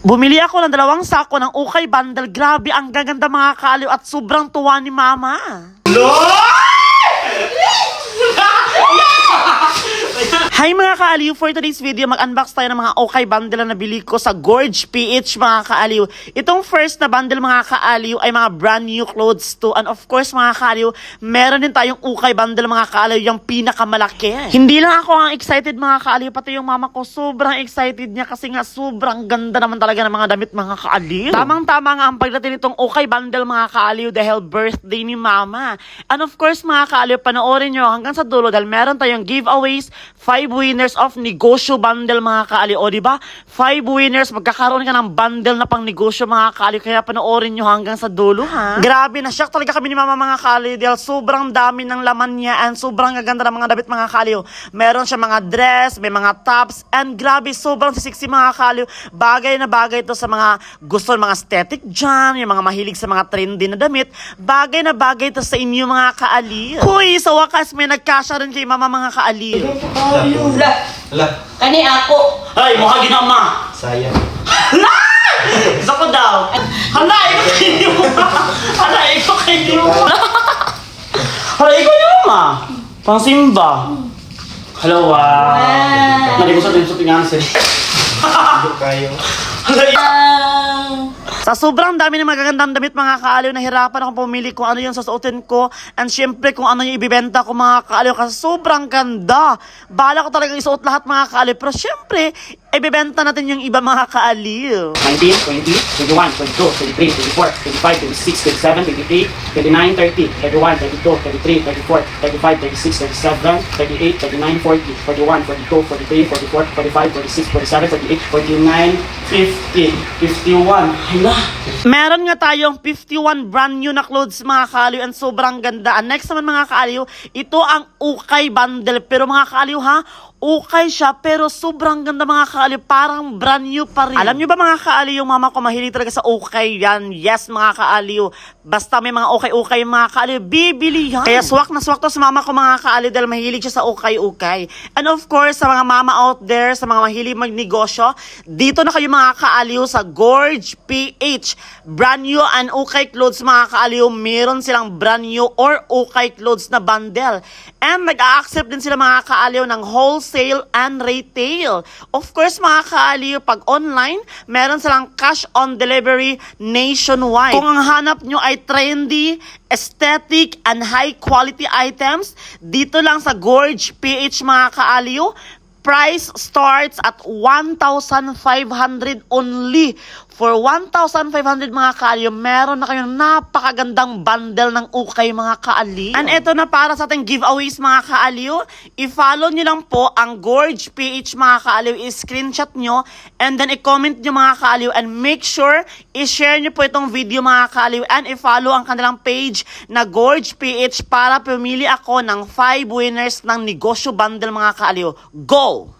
Bumili ako ng dalawang sako ng ukay bundle. Grabe, ang gaganda mga kaaliw at sobrang tuwa ni mama. Hi mga kaaliw! For today's video, mag-unbox tayo ng mga okay bundle na nabili ko sa Gorge PH mga kaaliw. Itong first na bundle mga kaaliw ay mga brand new clothes to. And of course mga kaaliw, meron din tayong ukay bundle mga kaaliw, yung pinakamalaki. Hindi lang ako ang excited mga kaaliw, pati yung mama ko sobrang excited niya kasi nga sobrang ganda naman talaga ng mga damit mga kaaliw. Tamang-tama nga ang pagdating nitong okay bundle mga kaaliw dahil birthday ni mama. And of course mga kaaliw, panoorin nyo hanggang sa dulo dahil meron tayong giveaways, 5 winners of negosyo bundle mga kaaliw. O diba? 5 winners, magkakaroon ka ng bundle na pang negosyo mga kaaliw. Kaya panoorin nyo hanggang sa dulo ha. Grabe, na-shock talaga kami ni mama mga kaaliw dahil sobrang dami ng laman niya and sobrang gaganda ng mga damit mga kaaliw. Meron siya mga dress, may mga tops, and grabe, sobrang sexy mga kaaliw. Bagay na bagay to sa mga gusto ng mga aesthetic dyan, yung mga mahilig sa mga trendy na damit. Bagay na bagay to sa inyo mga kaaliw. Huy, sa wakas may nagkasya rin kay mama mga kaaliw. Lah, Ala, kani ako. Ay, mukha ginama. sayang. Hala! Gusto ko daw. Hala, ikaw kayo. Hala, ikaw kayo. Hala, ikaw yung ma. Pangsimba. Hello, wow. Sa din sa tingan sila. Hindi kayo. Hala, ikaw. Sa sobrang dami ng magagandang damit mga kaaliw, nahirapan akong pumili kung ano yung susuotin ko. And syempre kung ano yung ibibenta ko mga kaaliw kasi sobrang ganda. Bala ko talaga isuot lahat mga kaaliw. Pero syempre, ibibenta natin yung iba mga kaaliw. 19, 20, 21, 22, 23, 24, 25, 26, 27, 28, 29, 30, 31, 32, 33, 34, 35, 36, 37, 38, 39, 40, 41, 42, 43, 44, 45, 46, 47, 48, 49, 50, 51. Hala! Meron nga tayong 51 brand new na clothes mga kaaliw and sobrang ganda. And next naman mga kaaliw, ito ang ukay bundle. Pero mga kaaliw ha, ukay siya pero sobrang ganda mga kaaliw. Parang brand new pa rin. Alam nyo ba mga kaaliw, yung mama ko mahilig talaga sa ukay yan. Yes mga kaaliw. Basta may mga ukay-ukay mga kaaliw, bibili yan. Kaya swak na swak to sa mama ko mga kaaliw dahil mahilig siya sa ukay-ukay. And of course, sa mga mama out there, sa mga mahilig magnegosyo, dito na kayo mga kaaliw sa Gorge PH. Brand new and ukay clothes mga kaaliw. Meron silang brand new or ukay clothes na bundle. And nag-a-accept din sila mga kaaliw ng wholesale and retail. Of course mga kaaliw, pag online, meron silang cash on delivery nationwide. Kung ang hanap nyo ay trendy, aesthetic, and high quality items, dito lang sa Gorge PH mga kaaliw, price starts at 1,500 only. For 1,500 mga kaaliw, meron na kayong napakagandang bundle ng ukay mga kaaliw. And eto na para sa ating giveaways mga kaaliw, i-follow nyo lang po ang Gorge PH mga kaaliw, i-screenshot nyo, and then i-comment nyo mga kaaliw, and make sure i-share nyo po itong video mga kaaliw, and i-follow ang kanilang page na Gorge PH para pumili ako ng 5 winners ng negosyo bundle mga kaaliw. Go!